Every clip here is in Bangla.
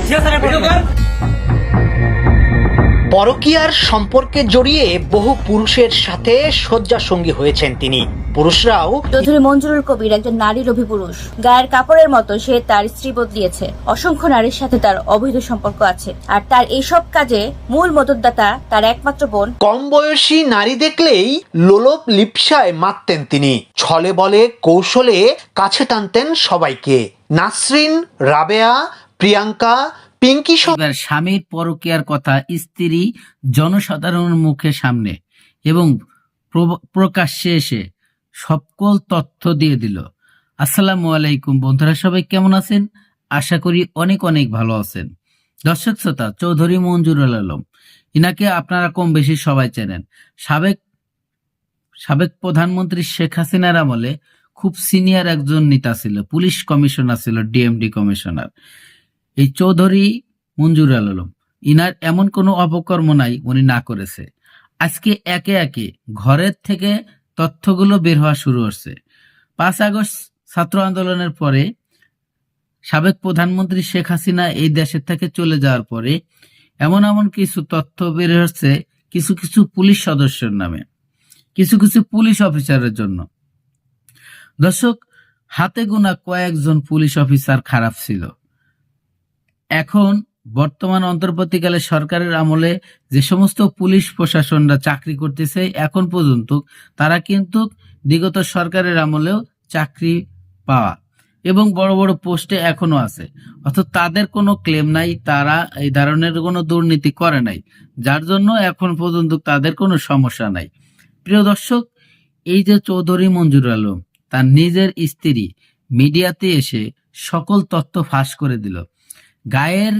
ঠিক আছে পরকীয়ার সম্পর্কে জড়িয়ে বহু পুরুষের সাথে শয্যাসঙ্গী হয়েছেন তিনি। পুরুষরাও চৌধুরী মঞ্জুরুল কবির একজন নারীর অভিপুরুষ। গায়ের কাপড়ের মতো সে তার স্ত্রী বদলিয়েছে। অসংখ্য নারীর সাথে তার অবৈধ সম্পর্ক আছে। আর তার এইসব কাজে মূল মদতদাতা তার একমাত্র বোন। কম বয়সী নারী দেখলেই লোলপ লিপসায় মারতেন তিনি। ছলে বলে কৌশলে কাছে টানতেন সবাইকে। নাসরিন রাবেয়া প্রিয়াঙ্কা পিঙ্কি এবার স্বামীর পরকীয়ার কথা স্ত্রী জনসাধারণের মুখে সামনে এবং প্রকাশ্যে এসে সকল তথ্য দিয়ে দিল। আসসালামু আলাইকুম বন্ধুরা, সবাই কেমন আছেন? আশা করি অনেক অনেক ভালো আছেন। দর্শক শ্রোতা, চৌধুরী মঞ্জুরুল আলম, ইনাকে আপনারা কম বেশি সবাই চেনেন। সাবেক সাবেক প্রধানমন্ত্রী শেখ হাসিনার আমলে খুব সিনিয়র একজন নেতা ছিল, পুলিশ কমিশনার ছিল, ডিএমডি কমিশনার। এই চৌধুরী মঞ্জুর আলম। ইনার এমন কোনো অপকর্ম নাই, উনি না করেছে। আজকে একে একে ঘরের থেকে তথ্যগুলো বের হওয়া শুরু হচ্ছে পাঁচ আগস্ট ছাত্র আন্দোলনের পরে সাবেক প্রধানমন্ত্রী শেখ হাসিনা এই দেশের থেকে চলে যাওয়ার পরে এমন এমন কিছু তথ্য বের হচ্ছে, কিছু কিছু পুলিশ সদস্যের নামে, কিছু কিছু পুলিশ অফিসারের জন্য। দর্শক, হাতে গোনা কয়েকজন পুলিশ অফিসার খারাপ ছিল। এখন বর্তমান অন্তর্বর্তীকালে সরকারের আমলে যে সমস্ত পুলিশ প্রশাসনরা চাকরি করতেছে, এখন পর্যন্ত তারা কিন্তু বিগত সরকারের আমলেও চাকরি পাওয়া এবং বড় বড় পোস্টে এখনও আছে। অর্থাৎ তাদের কোনো ক্লেম নাই, তারা এই ধরনের কোনো দুর্নীতি করে নাই, যার জন্য এখন পর্যন্ত তাদের কোনো সমস্যা নাই। প্রিয় দর্শক, এই যে চৌধুরী মঞ্জুর আলম, তার নিজের স্ত্রী মিডিয়াতে এসে সকল তথ্য ফাঁস করে দিল। গায়ের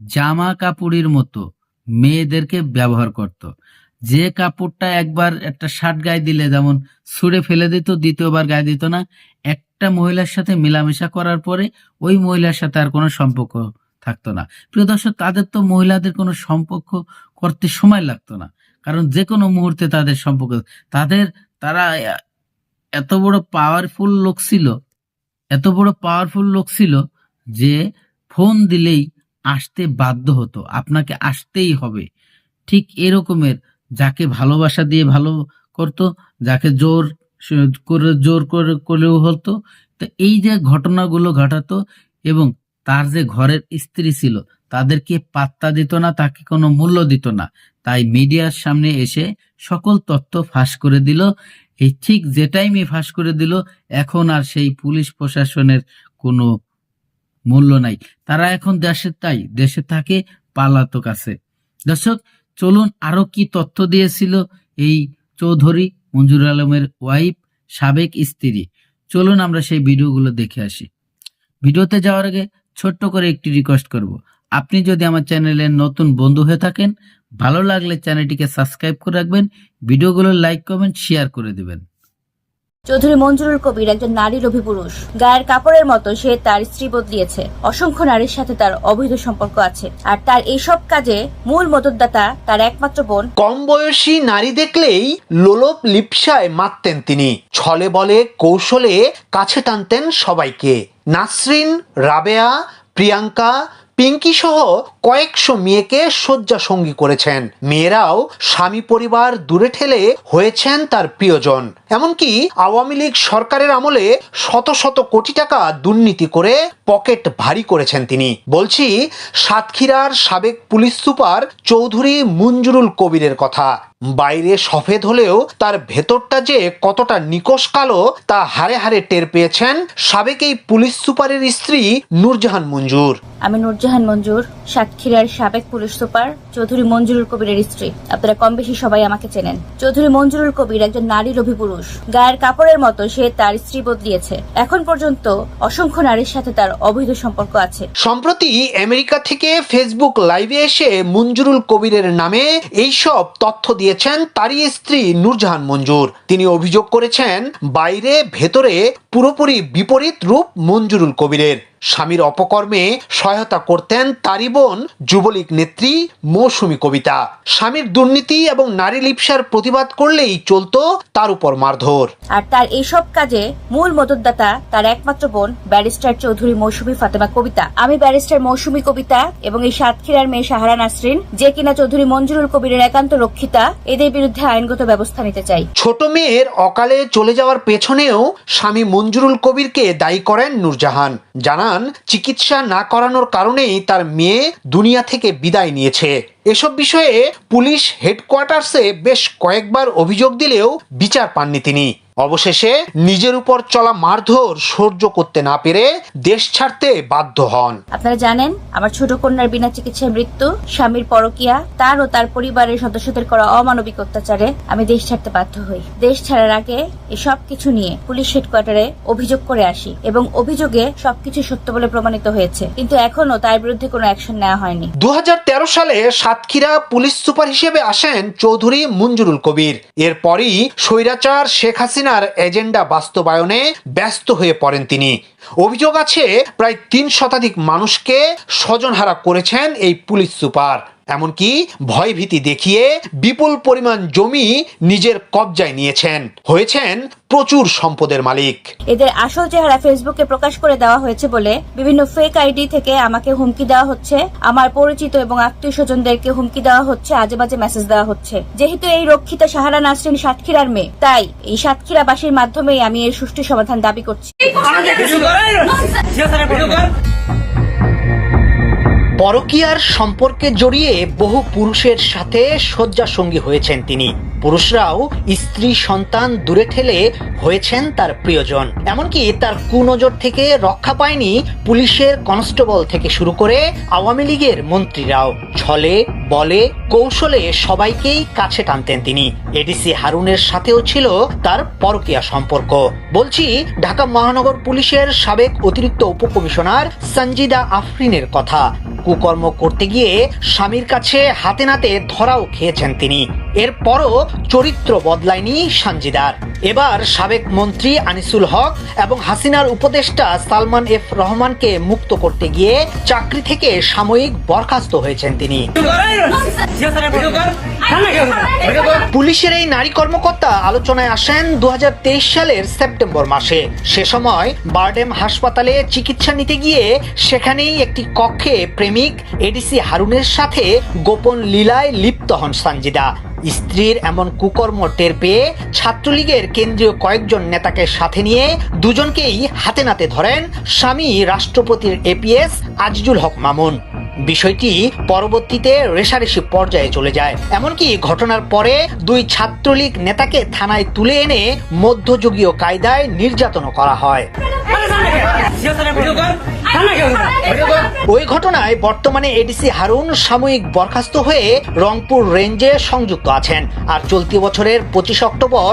জামা কাপড়ের মতো মেয়েদেরকে ব্যবহার করত। যে কাপড়টা একবার একটা শার্ট গায়ে দিলে, যেমন ছুঁড়ে ফেলে দিত, দ্বিতীয়বার গায়ে দিত না, একটা মহিলার সাথে মেলামেশা করার পরে ওই মহিলার সাথে আর কোনো সম্পর্ক থাকতো না। প্রিয় দর্শক, তাদের তো মহিলাদের কোনো সম্পর্ক করতে সময় লাগতো না। কারণ যে কোনো মুহূর্তে তাদের সম্পর্ক, তাদের, তারা এত বড় পাওয়ারফুল লোক ছিল, এত বড় পাওয়ারফুল লোক ছিল যে ফোন দিলেই আসতে বাধ্য হতো। আপনাকে আসতেই হবে। ঠিক এরকমের যাকে ভালোবাসা দিয়ে ভালো করতো, যাকে জোর করে জোর করে করলেও হতো, তো এই যে ঘটনাগুলো ঘটাতো এবং তার যে ঘরের স্ত্রী ছিল, তাদেরকে পাত্তা দিত না, তাকে কোনো মূল্য দিত না। তাই মিডিয়ার সামনে এসে সকল তথ্য ফাঁস করে দিল। এই ঠিক যে টাইমে ফাঁস করে দিল, এখন আর সেই পুলিশ প্রশাসনের কোনো মূল্য নাই। তারা এখন দেশে তাই, দেশে থাকে পালাতক আছে। দর্শক, চলুন আরও কি তথ্য দিয়েছিল এই চৌধুরী মঞ্জুর আলমের ওয়াইফ, সাবেক স্ত্রী। চলুন আমরা সেই ভিডিওগুলো দেখে আসি। ভিডিওতে যাওয়ার আগে ছোট্ট করে একটি রিকোয়েস্ট করব। আপনি যদি আমার চ্যানেলের নতুন বন্ধু হয়ে থাকেন, ভালো লাগলে চ্যানেলটিকে সাবস্ক্রাইব করে রাখবেন ভিডিওগুলো লাইক কমেন্ট শেয়ার করে দিবেন। চৌধুরী মঞ্জুরুল কবির একজন নারীর অভিপুরুষ। গায়ের কাপড়ের মতো সে তার স্ত্রী বদলিয়েছে। অসংখ্য নারীর সাথে তার অবৈধ সম্পর্ক আছে। আর তার এইসব কাজে মূল মদতদাতা তার একমাত্র বোন। কম বয়সী নারী দেখলেই লোলপ লিপসায় মারতেন তিনি। ছলে বলে কৌশলে কাছে টানতেন সবাইকে। নাসরিন, রাবেয়া, প্রিয়াঙ্কা পিঙ্কি সহ কয়েকশো মেয়েকে শয্যা সঙ্গী করেছেন। মেয়েরাও স্বামী পরিবার দূরে ঠেলে হয়েছেন তার প্রিয়জন। এমনকি আওয়ামী লীগ সরকারের আমলে শত শত কোটি টাকা দুর্নীতি করে পকেট ভারী করেছেন তিনি। বলছি, সাতক্ষীরার সাবেক পুলিশ সুপার চৌধুরী মুঞ্জুরুল কবিরের কথা। বাইরে সফেদ হলেও তার ভেতরটা যে কতটা নিকশ কালো তা হারে হারে টের পেয়েছেন সাবেক এই পুলিশ সুপারের স্ত্রী নূরজাহান মঞ্জুর। আমি নুরজাহান মঞ্জুর সাতক্ষীরার সাবেক পুলিশ সুপার চৌধুরী মঞ্জুরুল কবিরের স্ত্রী। আপনারা কম বেশি সবাই আমাকে চেনেন। চৌধুরী মঞ্জুরুল কবির একজন নারীর অভিপুরুষ গায়ের কাপড়ের মতো সে তার স্ত্রী বদলিয়েছে। এখন পর্যন্ত অসংখ্য নারীর সাথে তার অবৈধ সম্পর্ক আছে। সম্প্রতি আমেরিকা থেকে ফেসবুক লাইভে এসে মঞ্জুরুল কবিরের নামে এইসব তথ্য দিয়েছেন তারই স্ত্রী নূরজাহান মঞ্জুর। তিনি অভিযোগ করেছেন, বাইরে, ভেতরে পুরোপুরি বিপরীত রূপ মঞ্জুরুল কবিরের। স্বামীর অপকর্মে সহায়তা করতেন তারই বোন যুবলীগ নেত্রী মৌসুমী কবিতা। স্বামীর দুর্নীতি এবং নারী লিপসার প্রতিবাদ করলেই চলতো তার উপর মারধর। আর তার এইসব কাজে মূল মদতদাতা তার একমাত্র বোন ব্যারিস্টার চৌধুরী মৌসুমী ফাতেমা কবিতা। আমি ব্যারিস্টার মৌসুমী কবিতা এবং এই সাতক্ষীরার মেয়ে সাহারা নাসরিন যে কিনা চৌধুরী মঞ্জুরুল কবিরের একান্ত রক্ষিতা এদের বিরুদ্ধে আইনগত ব্যবস্থা নিতে চাই। ছোট মেয়ের অকালে চলে যাওয়ার পেছনেও স্বামী মঞ্জুরুল কবিরকে দায়ী করেন নূরজাহান। জানান চিকিৎসা না করানোর কারণেই তার মেয়ে দুনিয়া থেকে বিদায় নিয়েছে। এসব বিষয়ে পুলিশ হেডকোয়ার্টার্সে বেশ কয়েকবার অভিযোগ দিলেও বিচার পাননি তিনি। অবশেষে নিজের উপর চলা মারধর সহ্য করতে না পেরে দেশ ছাড়তে বাধ্য হন। আপনারা জানেন আমার ছোট কন্যার বিনা চিকিৎসায় মৃত্যু স্বামীর পরকিয়া তার ও তার পরিবারের সদস্যদের করা অমানবিক অত্যাচারে আমি দেশ ছাড়তে বাধ্য হই। দেশ ছাড়ার আগে এই সব কিছু নিয়ে পুলিশ হেডকোয়ার্টারে অভিযোগ করে আসি এবং অভিযোগে সবকিছু সত্য বলে প্রমাণিত হয়েছে। কিন্তু এখনও তার বিরুদ্ধে কোনো অ্যাকশন নেওয়া হয়নি। দু হাজার তেরো সালে সাতক্ষীরা পুলিশ সুপার হিসেবে আসেন চৌধুরী মঞ্জুরুল কবির। এরপরই স্বৈরাচার শেখ হাসিনার এজেন্ডা বাস্তবায়নে ব্যস্ত হয়ে পড়েন তিনি। অভিযোগ আছে, প্রায় তিন শতাধিক মানুষকে স্বজনহারা করেছেন এই পুলিশ সুপার। এমনকি ভয়ভীতি দেখিয়ে বিপুল পরিমাণ জমি নিজের কবজায় নিয়েছেন। হয়েছেন প্রচুর সম্পদের মালিক। এদের আসল চেহারা ফেসবুকে প্রকাশ করে দেওয়া হয়েছে বলে বিভিন্ন ফেক আইডি থেকে আমাকে হুমকি দেওয়া হচ্ছে। আমার পরিচিত এবং আত্মীয় স্বজনদেরকে হুমকি দেওয়া হচ্ছে আজে বাজে মেসেজ দেওয়া হচ্ছে। যেহেতু এই রক্ষিতা সাহারা নাসরিন সাতক্ষীরার মেয়ে তাই এই সাতক্ষীরাবাসীর মাধ্যমেই আমি এর সুষ্ঠু সমাধান দাবি করছি। পরকীয়ার সম্পর্কে জড়িয়ে বহু পুরুষের সাথে শয্যাসঙ্গী হয়েছেন তিনি। পুরুষরাও স্ত্রী, সন্তান দূরে ঠেলে হয়েছেন তার প্রিয়জন। এমনকি তার কুনজর থেকে রক্ষা পায়নি পুলিশের কনস্টেবল থেকে শুরু করে আওয়ামী লীগের মন্ত্রীরাও। ছলে, বলে, কৌশলে সবাইকেই কাছে টানতেন তিনি। এডিসি হারুনের সাথেও ছিল তার পরকীয়া সম্পর্ক। বলছি, ঢাকা মহানগর পুলিশের সাবেক অতিরিক্ত উপকমিশনার সঞ্জিদা আফরিনের কথা। কুকর্ম করতে গিয়ে স্বামীর কাছে হাতে নাতে ধরাও খেয়েছেন তিনি। এরপরও চরিত্র বদলায়নি সঞ্জিদার এবার সাবেক মন্ত্রী আনিসুল হক এবং হাসিনার উপদেষ্টা সালমান এফ রহমানকে মুক্ত করতে গিয়ে চাকরি থেকে সাময়িক বরখাস্ত হয়েছেন তিনি। পুলিশের এই নারী কর্মকর্তা আলোচনায় আসেন দু হাজার তেইশ সালের সেপ্টেম্বর মাসে। সে সময় বারডেম হাসপাতালে চিকিৎসা নিতে গিয়ে সেখানেই একটি কক্ষে প্রেমিক এডিসি হারুনের সাথে গোপন লীলায় লিপ্ত হন সঞ্জিদা স্ত্রীর এমন কুকর্ম টের পেয়ে ছাত্রলীগের কেন্দ্রীয় কয়েকজন নেতাকে সাথে নিয়ে দুজনকেই হাতে নাতে ধরেন স্বামী রাষ্ট্রপতির এপিএস আজিজুল হক মামুন। বিষয়টি পরবর্তীতে রেশারেশি পর্যায়ে চলে যায়। এমনকি ঘটনার পরে দুই ছাত্রলীগ নেতাকে থানায় তুলে এনে মধ্যযুগীয় কায়দায় নির্যাতন করা হয়। ওই ঘটনায় বর্তমানে এডিসি হারুন সাময়িক বরখাস্ত হয়ে রংপুর রেঞ্জে সংযুক্ত আছেন। আর চলতি বছরের পঁচিশ অক্টোবর